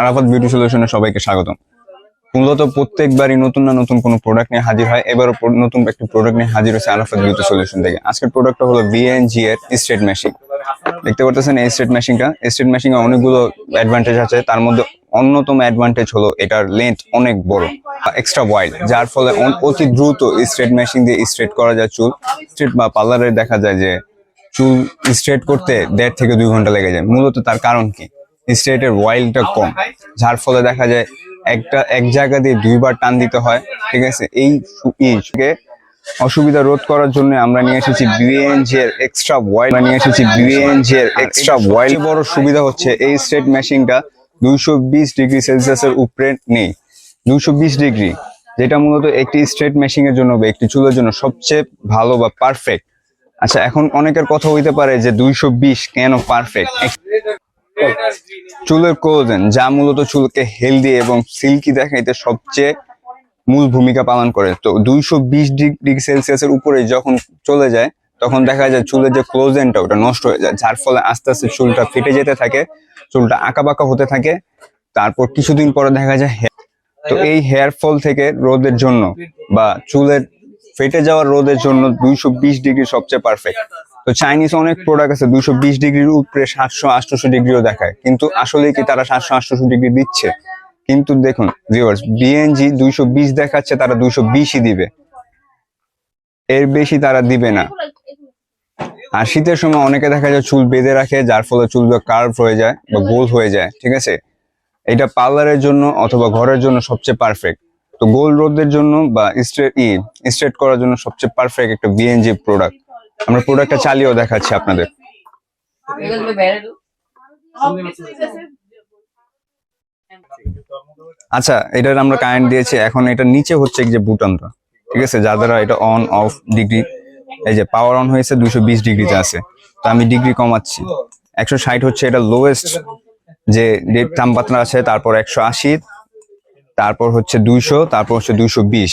Arafat beauty সলিউশনে সবাইকে স্বাগতম। মূলত প্রত্যেকবারই নতুন না নতুন কোনো প্রোডাক্ট নিয়ে হাজির হয় নতুন প্রোডাক্ট নিয়ে হাজির বিউটি সলিউশন হলো স্ট্রেট মেশিন দেখতে পারতেছেন এই স্ট্রেট স্ট্রেট অনেকগুলো আছে, তার মধ্যে অন্যতম অ্যাডভান্টেজ হলো এটার লেন্থ অনেক বড় এক্সট্রা ওয়াইড যার ফলে অতি দ্রুত স্ট্রেট মেশিন দিয়ে স্ট্রেট করা যায় চুল। স্ট্রেট বা পার্লারে দেখা যায় যে চুল স্ট্রেট করতে দেড় থেকে দুই ঘণ্টা লেগে যায়। মূলত তার কারণ কি? স্ট্রেটের ওয়াইলটা কম। যার ফলে দেখা যায় একটা এক জায়গা দিয়ে দুইবার টান দিতে হয়। ঠিক আছে? এই ইকে অসুবিধা রোধ করার জন্য আমরা নিয়ে এসেছি বিএনজি এর এক্সট্রা ওয়াইল নিয়ে এসেছি বিএনজি এর এক্সট্রা ওয়াইল বড় সুবিধা হচ্ছে এই স্ট্রেট মেশিনটা দুইশো বিশ ডিগ্রি সেলসিয়াসের উপরে নেই। দুইশো বিশ ডিগ্রি যেটা মূলত একটি স্ট্রেট মেশিং এর জন্য বা একটি চুলের জন্য সবচেয়ে ভালো বা পারফেক্ট আচ্ছা এখন অনেকের কথা হইতে পারে যে দুইশো বিশ কেন পারফেক্ট চুলের কোলোজেন, যা মূলত চুলকে হেলদি এবং সিল্কি দেখাইতে সবচেয়ে মূল ভূমিকা পালন করে। তো দুইশো বিশ ডিগ্রি সেলসিয়াসের উপরে যখন চলে যায়, তখন দেখা যায় চুলের যে ক্লোজেনটা, ওটা নষ্ট হয়ে যায়, যার ফলে আস্তে আস্তে চুলটা ফেটে যেতে থাকে, চুলটা আঁকা বাঁকা হতে থাকে, তারপর কিছুদিন পরে দেখা যায় তো এই হেয়ার ফল থেকে রোদের জন্য বা চুলের ফেটে যাওয়ার রোদের জন্য দুইশো বিশ ডিগ্রি সবচেয়ে পারফেক্ট তো চাইনিজ অনেক প্রোডাক্ট আছে, দুইশো বিশ ডিগ্রির উপরে সাতশো আটশোশো ডিগ্রিও দেখায়। কিন্তু আসলে কি তারা সাতশো আটশোশো ডিগ্রি দিচ্ছে? কিন্তু দেখুন ভিউয়ার্স বিএনজি দুইশো বিশ দেখাচ্ছে, তারা দুইশো বিশই দিবে। এর বেশি তারা দিবে না। আর শীতের সময় অনেকে দেখা যায় চুল বেঁধে রাখে, যার ফলে চুলগুলো কার্ভ হয়ে যায় বা গোল হয়ে যায়, ঠিক আছে? এটা পার্লারের জন্য অথবা ঘরের জন্য সবচেয়ে পারফেক্ট তো গোল রোদের জন্য বা স্ট্রেট ই স্ট্রেট করার জন্য সবচেয়ে পারফেক্ট একটা বিএনজি প্রোডাক্ট আমরা প্রোডাক্টটা চালিয়েও দেখাচ্ছি আপনাদের. আচ্ছা এটার আমরা কারেন্ট দিয়েছি, এখন এটা নিচে হচ্ছে যে বুটামটা ঠিক আছে? যার দ্বারা এটা অন অফ ডিগ্রি এই যে পাওয়ার অন হয়েছে দুশো বিশ ডিগ্রিতে আছে। তো আমি ডিগ্রি কমাচ্ছি। একশো ষাট হচ্ছে এটা লোয়েস্ট যে যে তাপমাত্রা আছে, তারপর একশো আশি, তারপর হচ্ছে দুইশো, তারপর হচ্ছে দুইশো বিশ।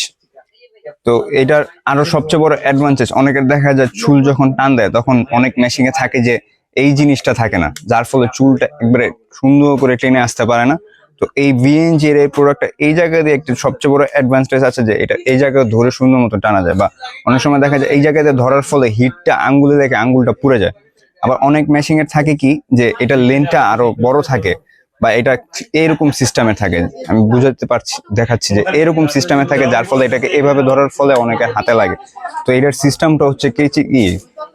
তো এটার আরও সবচেয়ে বড় অ্যাডভান্টেজ অনেকের দেখা যায় চুল যখন টান দেয়, তখন অনেক মেশিনে থাকে যে এই জিনিসটা থাকে না, যার ফলে চুলটা একবারে সুন্দর করে টেনে আসতে পারে না। তো এই বিএনজি এর এই প্রোডাক্টটা এই জায়গা দিয়ে একটা সবচেয়ে বড় অ্যাডভান্টেজ আছে যে এটা এই জায়গায় ধরে সুন্দর মতো টানা যায় বা অনেক সময় দেখা যায় এই জায়গাতে ধরার ফলে হিটটা আঙ্গুলে দেখে আঙ্গুলটা পুড়ে যায়। আবার অনেক মেশিং এর থাকে কি যে এটা লেনটা আরও বড় থাকে বা এটা এরকম সিস্টেমে থাকে। আমি বুঝাতে পারছি, দেখাচ্ছি যে এরকম সিস্টেমে থাকে, যার ফলে এটাকে এভাবে ধরার ফলে অনেকের হাতে লাগে। তো এটার সিস্টেমটা হচ্ছে কেচি কি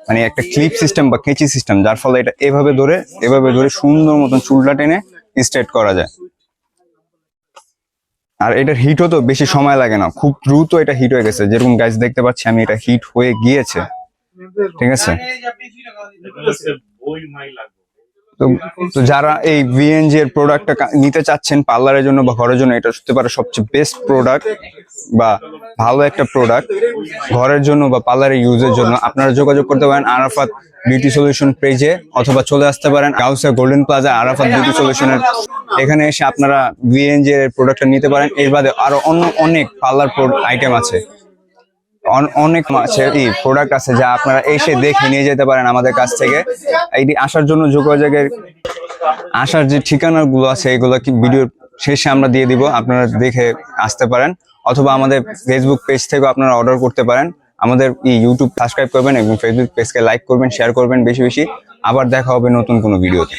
মানে একটা ক্লিপ সিস্টেম বা কেচি সিস্টেম যার ফলে এটা এভাবে ধরে এভাবে ধরে সুন্দর মতন চুলটা টেনে স্ট্রেট করা যায়। আর এটার হিটও তো বেশি সময় লাগে না, খুব দ্রুত এটা হিট হয়ে গেছে। যেরকম গাছ দেখতে পাচ্ছি, আমি এটা হিট হয়ে গিয়েছে। ঠিক আছে? তো যারা এই বিএনজি এর প্রোডাক্টটা নিতে চাচ্ছেন পার্লারের জন্য বা ঘরের জন্য, এটা হতে পারে সবচেয়ে বেস্ট প্রোডাক্ট বা ভালো একটা প্রোডাক্ট ঘরের জন্য বা পার্লারে ইউজের জন্য। আপনারা যোগাযোগ করতে পারেন আরাফাত বিউটি সলিউশন পেজে অথবা চলে আসতে পারেন Gausia golden plaza Arafat beauty সলিউশনের এখানে এসে আপনারা বিএনজি এর প্রোডাক্টটা নিতে পারেন। এর বাদে আরও অন্য অনেক পার্লার আইটেম আছে। অনেক এই প্রোডাক্ট আছে যা আপনারা এসে দেখে নিয়ে যেতে পারেন আমাদের কাছ থেকে। এইটি আসার জন্য যোগাযোগের আসার যে ঠিকানাগুলো আছে, এগুলো কি ভিডিওর শেষে আমরা দিয়ে দিব, আপনারা দেখে আসতে পারেন। অথবা আমাদের ফেসবুক পেজ থেকেও আপনারা অর্ডার করতে পারেন। আমাদের ইউটিউব সাবস্ক্রাইব করবেন এবং ফেসবুক পেজকে লাইক করবেন শেয়ার করবেন বেশি বেশি। আবার দেখা হবে নতুন কোনো ভিডিওতে